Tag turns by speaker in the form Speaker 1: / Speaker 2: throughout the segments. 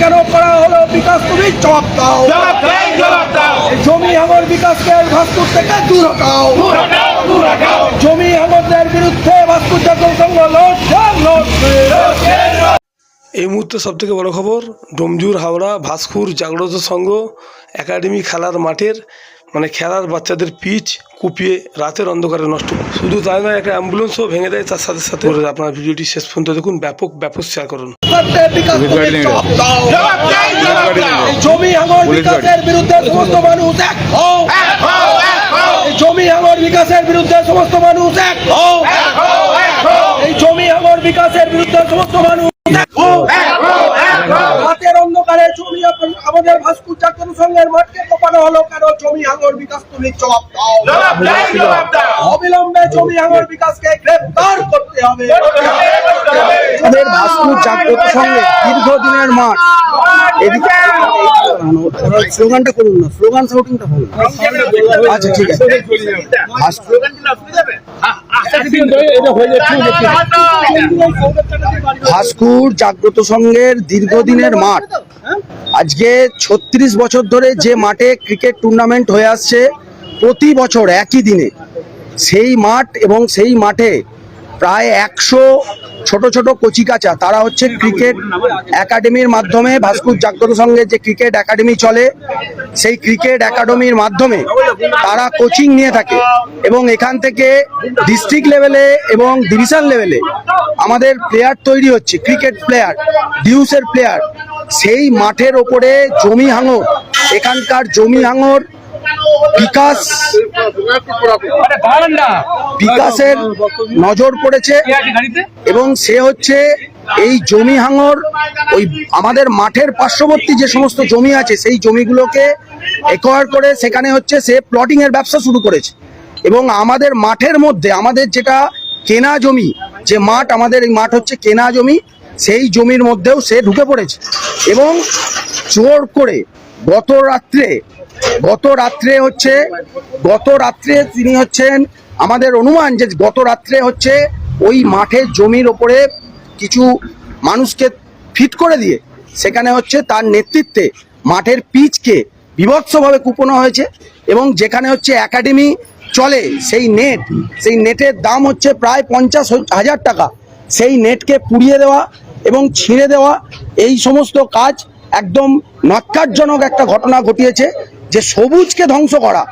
Speaker 1: কেন করা হলো? বিকাশ তুমি জবাব দাও। জমি হাঙর বিকাশকে ভাস্কুর থেকে দূর হটাও। জমি হাঙরদের বিরুদ্ধে ভাস্কুর জাতীয় সংঘ লড়ছে লড়ছে
Speaker 2: এই মুহূর্তে সব থেকে বড় খবর ডোমজুর হাওড়া ভাস্কুর জাগ্রত সংঘ একাডেমি খেলার মাঠের মানে খেলার বাচ্চাদের পিচ কুপিয়ে রাতের অন্ধকারে নষ্ট করে। শুধু তাই নয় একটা অ্যাম্বুলেন্সও ভেঙে দেয় তার সাথে সাথে আপনার ভিডিওটি শেষ পর্যন্ত দেখুন ব্যাপক ব্যাপক শেয়ার করুন।
Speaker 1: জমি হাঙর বিকাশের বিরুদ্ধে সমস্ত মানুষ এক হও
Speaker 3: এক হও এক হও।
Speaker 1: এই জমি হাঙর বিকাশের বিরুদ্ধে সমস্ত মানুষ এক হও
Speaker 3: এক হও এক হও।
Speaker 1: এই জমি হাঙর বিকাশের বিরুদ্ধে সমস্ত মানুষ এক হও
Speaker 3: এক হও এক হও
Speaker 1: রাতের জমি আমাদের সংঘের মাঠকে কোপানো হলো কেন জমি হাঙর বিকাশ তুমি জবাব দাও।
Speaker 3: জবাব দাও জবাব দাও।
Speaker 1: অবিলম্বে হাঙর বিকাশকে গ্রেফতার করতে হবে।
Speaker 4: আমাদের ভাস্কুর জাগ্রত সঙ্গে দীর্ঘদিনের মাঠ। এদিকে স্লোগানটা করুন না স্লোগান শাউটিংটা করুন। আচ্ছা ঠিক আছে। ভাস্কুর ভাস্কুর জাগ্রত সংঘের দীর্ঘদিনের মাঠ। আজকে ছত্রিশ বছর ধরে যে মাঠে ক্রিকেট টুর্নামেন্ট হয়ে আসছে, প্রতি বছর একই দিনে, সেই মাঠ এবং সেই মাঠে প্রায় একশো ছোট ছোট কচিকাচা তারা হচ্ছে ক্রিকেট একাডেমির মাধ্যমে, ভাস্কুর জাগ্রত সঙ্গে যে ক্রিকেট একাডেমি চলে, সেই ক্রিকেট একাডেমির মাধ্যমে তারা কোচিং নিয়ে থাকে এবং এখান থেকে ডিস্ট্রিক্ট লেভেলে এবং ডিভিশন লেভেলে আমাদের প্লেয়ার তৈরি হচ্ছে ক্রিকেট প্লেয়ার ডিউসের প্লেয়ার সেই মাঠের ওপরে জমি হাঙর, এখানকার জমি হাঙর বিকাশ বিকাশের নজর পড়েছে এবং সে হচ্ছে এই জমি হাঙর, ওই আমাদের মাঠের পার্শ্ববর্তী যে সমস্ত জমি আছে সেই জমিগুলোকে একোয়ার করে সেখানে হচ্ছে সে প্লটিং এর ব্যবসা শুরু করেছে। এবং আমাদের মাঠের মধ্যে আমাদের যেটা কেনা জমি, যে মাঠ আমাদের এই মাঠ হচ্ছে কেনা জমি সেই জমির মধ্যেও সে ঢুকে পড়েছে। এবং জোর করে গত রাত্রে গত রাত্রে হচ্ছে, গত রাত্রে তিনি হচ্ছেন আমাদের অনুমান যে গত রাত্রে হচ্ছে ওই মাঠের জমির ওপরে কিছু মানুষকে ফিট করে দিয়ে সেখানে হচ্ছে তার নেতৃত্বে মাঠের পিচকে বিভৎসভাবে কুপনো হয়েছে এবং যেখানে হচ্ছে একাডেমি চলে সেই নেট, সেই নেটের দাম হচ্ছে প্রায় পঞ্চাশ হাজার টাকা। সেই নেটকে পুড়িয়ে দেওয়া এবং ছিঁড়ে দেওয়া এই সমস্ত কাজ একদম নক্কারজনক একটা ঘটনা ঘটিয়েছে যে সবুজকে ধ্বংস করা,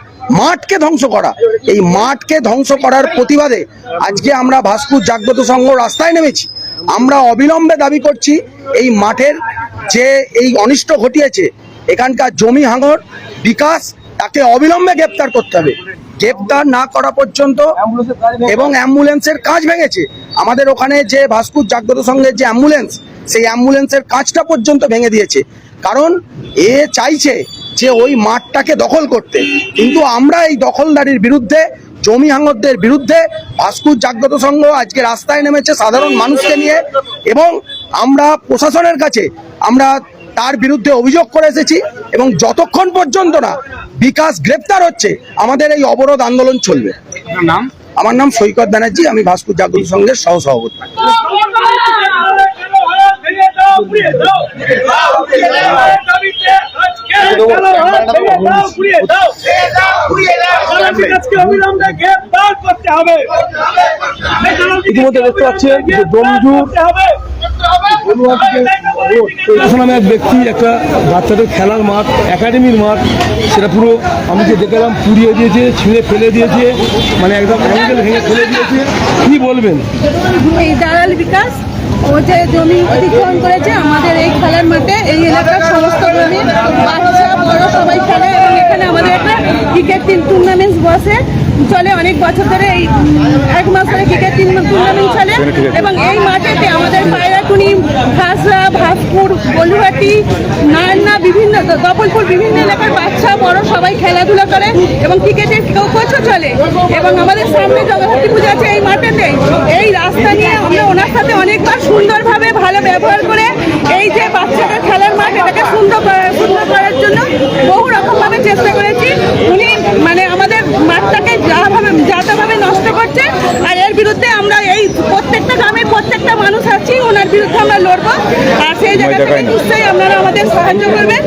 Speaker 4: মাঠকে ধ্বংস করা। এই মাঠকে ধ্বংস করার প্রতিবাদে আজকে আমরা ভাস্কুর জাগ্রত সংঘ রাস্তায় নেমেছি। আমরা অবিলম্বে দাবি করছি এই মাঠের যে এই অনিষ্ট ঘটিয়েছে, এখানকার জমি হাঙর বিকাশ, তাকে অবিলম্বে গ্রেপ্তার করতে হবে। গ্রেপ্তার না করা পর্যন্ত এবং অ্যাম্বুলেন্সের কাজ ভেঙেছে। আমাদের ওখানে যে ভাস্কুর জাগ্রত সংঘের যে অ্যাম্বুলেন্স, সেই অ্যাম্বুলেন্সের কাজটা পর্যন্ত ভেঙে দিয়েছে। কারণ এ চাইছে যে ওই মাঠটাকে দখল করতে। কিন্তু আমরা এই দখলদারির বিরুদ্ধে, জমি হাঙরদের বিরুদ্ধে ভাস্কুর জাগ্রত সংঘ আজকে রাস্তায় নেমেছে সাধারণ মানুষকে নিয়ে এবং আমরা প্রশাসনের কাছে আমরা তার বিরুদ্ধে অভিযোগ করে এসেছি এবং যতক্ষণ পর্যন্ত না বিকাশ গ্রেপ্তার হচ্ছে আমাদের এই অবরোধ আন্দোলন চলবে।
Speaker 3: নাম?
Speaker 4: আমার নাম সৈকত ব্যানার্জি আমি ভাস্কুর জাগ্রত সংঘের সহ সভাপতি
Speaker 2: ইতিমধ্যে দেখতে পাচ্ছেন যে এখন আমি এক ব্যক্তি একটা বাচ্চাদের খেলার মাঠ একাডেমির মাঠ সেটা পুরো আমি যে দেখলাম পুড়িয়ে দিয়েছে ছিঁড়ে ফেলে দিয়েছে মানে একদম অ্যাঙ্গেল ভেঙে ফেলে দিয়েছে। কি বলবেন?
Speaker 5: এই দালাল বিকাশ ও যে জমি অধিগ্রহণ করেছে আমাদের এই খেলার মাঠে এই এলাকার সমস্ত জমি বাচ্চা বড় সবাই খেলে এবং এখানে আমাদের একটা ক্রিকেট টিম টুর্নামেন্ট বসে। চলে অনেক বছর ধরে এই এক মাস ধরে ক্রিকেট টিম টুর্নামেন্ট চলে এবং এই মাঠেতে আমাদের পায়রাটুনি খাসরা, ভাসপুর, বলুহাটি নারায়ণা বিভিন্ন দপলপুর বিভিন্ন এলাকার বাচ্চা, বড় সবাই খেলাধুলা করে এবং ক্রিকেটের কোচও চলে। এবং আমাদের সামনে জগদ্ধাত্রী পূজা আছে এই মাঠেতে। এই রাস্তা নিয়ে আমরা ওনার সাথে অনেকবার সুন্দরভাবে ভালো ব্যবহার করে এই যে বাচ্চাদের খেলার মাঠ, এটাকে সুন্দর সুন্দর করার জন্য বহু রকমভাবে চেষ্টা করেছি উনি মানে আমাদের মাঠটাকে যাভাবে যাতাভাবে নষ্ট করছে আর এর বিরুদ্ধে আমরা এই প্রত্যেক প্রত্যেকটা গ্রামে প্রত্যেকটা মানুষ আছি ওনার বিরুদ্ধে আমরা লড়বো। আর সেই জায়গা থেকে নিশ্চয়ই আপনারা আমাদের সাহায্য করবেন।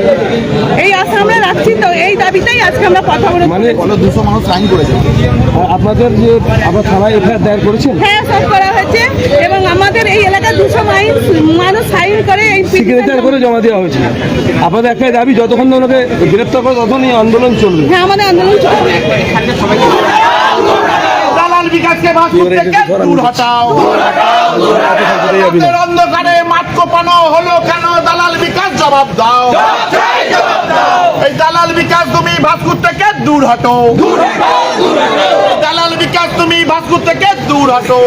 Speaker 5: এই আশা আমরা রাখছি তো এই দাবিতেই আজকে আমরা কথা বলে
Speaker 2: মানে
Speaker 4: দুশো মানুষ সাইন করেছে।
Speaker 2: আপনাদের যে আপনার থানায় এফআইআর দায়ের করেছেন?
Speaker 5: হ্যাঁ সব করা হয়েছে। এবং আমাদের এই এলাকায় দুশো মাইল মানুষ সাইন করে এই
Speaker 2: সিগনেচার করে জমা দেওয়া হয়েছে। আপনাদের একটাই দাবি যতক্ষণ ওনাকে গ্রেপ্তার করে ততক্ষণ এই আন্দোলন চলবে।
Speaker 5: হ্যাঁ আমাদের আন্দোলন চলবে
Speaker 3: দালাল বিকাশকে ভাসপুর থেকে দূর হটাও। অন্ধকারে মাঠ কোপানো হলো কেন? দালাল বিকাশ জবাব দাও। এই দালাল বিকাশ তুমি ভাসপুর থেকে দূর হটো দালাল বিকাশ তুমি ভাসপুর থেকে দূর হটো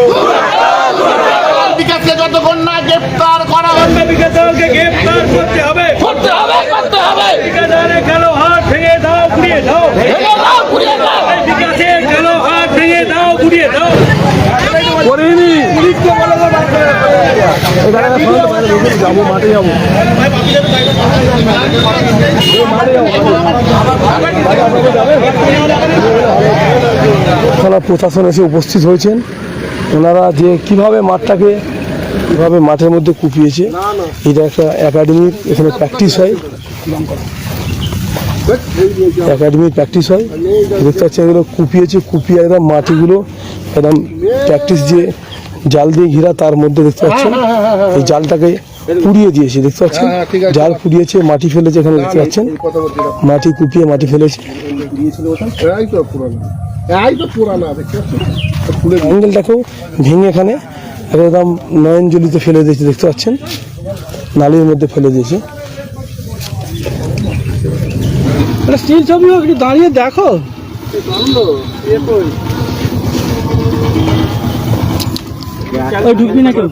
Speaker 3: দালাল বিকাশকে যতক্ষণ না গ্রেপ্তার করা হবে
Speaker 6: বিকাশকে গ্রেফতার করতে হবে। করতে হবে করতে হবে। বিকাশের কালো হাত ভেঙে দাও গুড়িয়ে দাও ভেঙে দাও গুড়িয়ে দাও বিকাশের কালো হাত ভেঙে দাও।
Speaker 2: যাব, মাঠে যাব। প্রশাসন এসে উপস্থিত হয়েছেন। ওনারা যে কীভাবে মাঠটাকে, কীভাবে মাঠের মধ্যে কুপিয়েছে, এটা একটা একাডেমির এখানে প্র্যাকটিস হয়। একাডেমির প্র্যাকটিস হয়। দেখতে পাচ্ছি এগুলো কুপিয়েছে কুপিয়ে একদম মাটিগুলো একদম প্র্যাকটিস যে জাল দিয়ে ঘেরা তার মধ্যে দেখতে পাচ্ছেন। এই জালটাকে পুড়িয়ে দিয়েছে দেখতে পাচ্ছেন? জাল পুড়িয়েছে মাটি ফেলেছে এখানে দেখতে পাচ্ছেন? মাটি কুপিয়ে মাটি ফেলেছে। অ্যাঙ্গেলটাকেও ভেঙে এখানে একদম নয়নজলিতে ফেলে দিয়েছে দেখতে পাচ্ছেন? নালির মধ্যে ফেলে দিয়েছে। স্টিল ছবি একটু দাঁড়িয়ে দেখো। ঢুকবি না কেউ?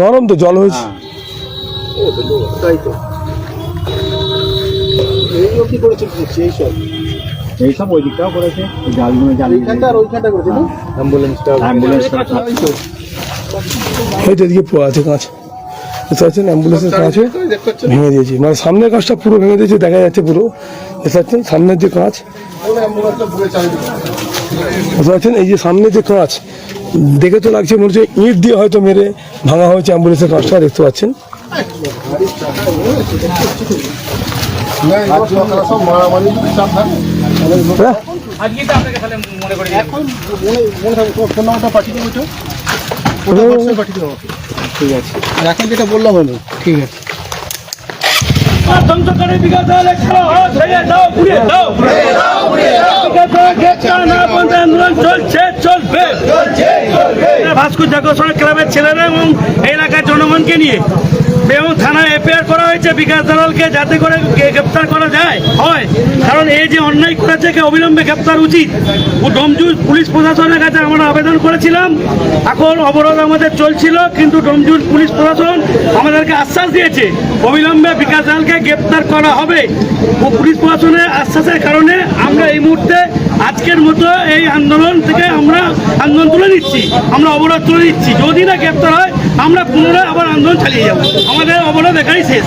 Speaker 2: নরম তো জল হয়েছে।
Speaker 7: এইসব ওই দিকটাও করেছে? জালগুলো জাল
Speaker 4: করেছে না?
Speaker 7: অ্যাম্বুলেন্সটা
Speaker 2: এই তো এদিকে পড়ে আছে কাঁচ। দেখতে পাচ্ছেন অ্যাম্বুলেন্সের কাঁচ ভেঙে দিয়েছে। মানে সামনের কাঁচটা পুরো ভেঙে দিয়েছে দেখা যাচ্ছে পুরো। দেখতে পাচ্ছেন সামনের যে কাঁচ বুঝতে পারছেন এই যে সামনে যে কাঁচ দেখে তো লাগছে মনে হচ্ছে ইট দিয়ে হয়তো মেরে ভাঙা হয়েছে অ্যাম্বুলেন্সের কাঁচটা দেখতে পাচ্ছেন। হ্যাঁ?
Speaker 4: এখন মনে মনে ঠিক আছে। আর এখন যেটা বললাম হলো ঠিক আছে।
Speaker 6: ধ্বংস করে দাও দাও। বিকাশের গ্রেফতার না পর্যন্ত আন্দোলন চলছে চলবে। ভাস্কর জাগরণ ক্লাবের ছেলেরা এবং এলাকার জনগণকে নিয়ে এবং থানায় এফআইআর করা হয়েছে, বিকাশ দালালকে যাতে করে গ্রেপ্তার করা যায়, হয়। কারণ এই যে অন্যায় করেছে একে অবিলম্বে গ্রেপ্তার উচিত। ডোমজু পুলিশ প্রশাসনের কাছে আমরা আবেদন করেছিলাম। এখন অবরোধ আমাদের চলছিল, কিন্তু ডোমজুর পুলিশ প্রশাসন আমাদেরকে আশ্বাস দিয়েছে, অবিলম্বে বিকাশ দালালকে গ্রেপ্তার করা হবে। ও পুলিশ প্রশাসনের আশ্বাসের কারণে আমরা এই মুহূর্তে আজকের মতো এই আন্দোলন থেকে আমরা আন্দোলন তুলে নিচ্ছি, আমরা অবরোধ তুলে নিচ্ছি। যদি না গ্রেপ্তার হয় আমরা পুনরায় আবার আন্দোলন চালিয়ে যাব। আমাদের অবরোধ এখানেই শেষ।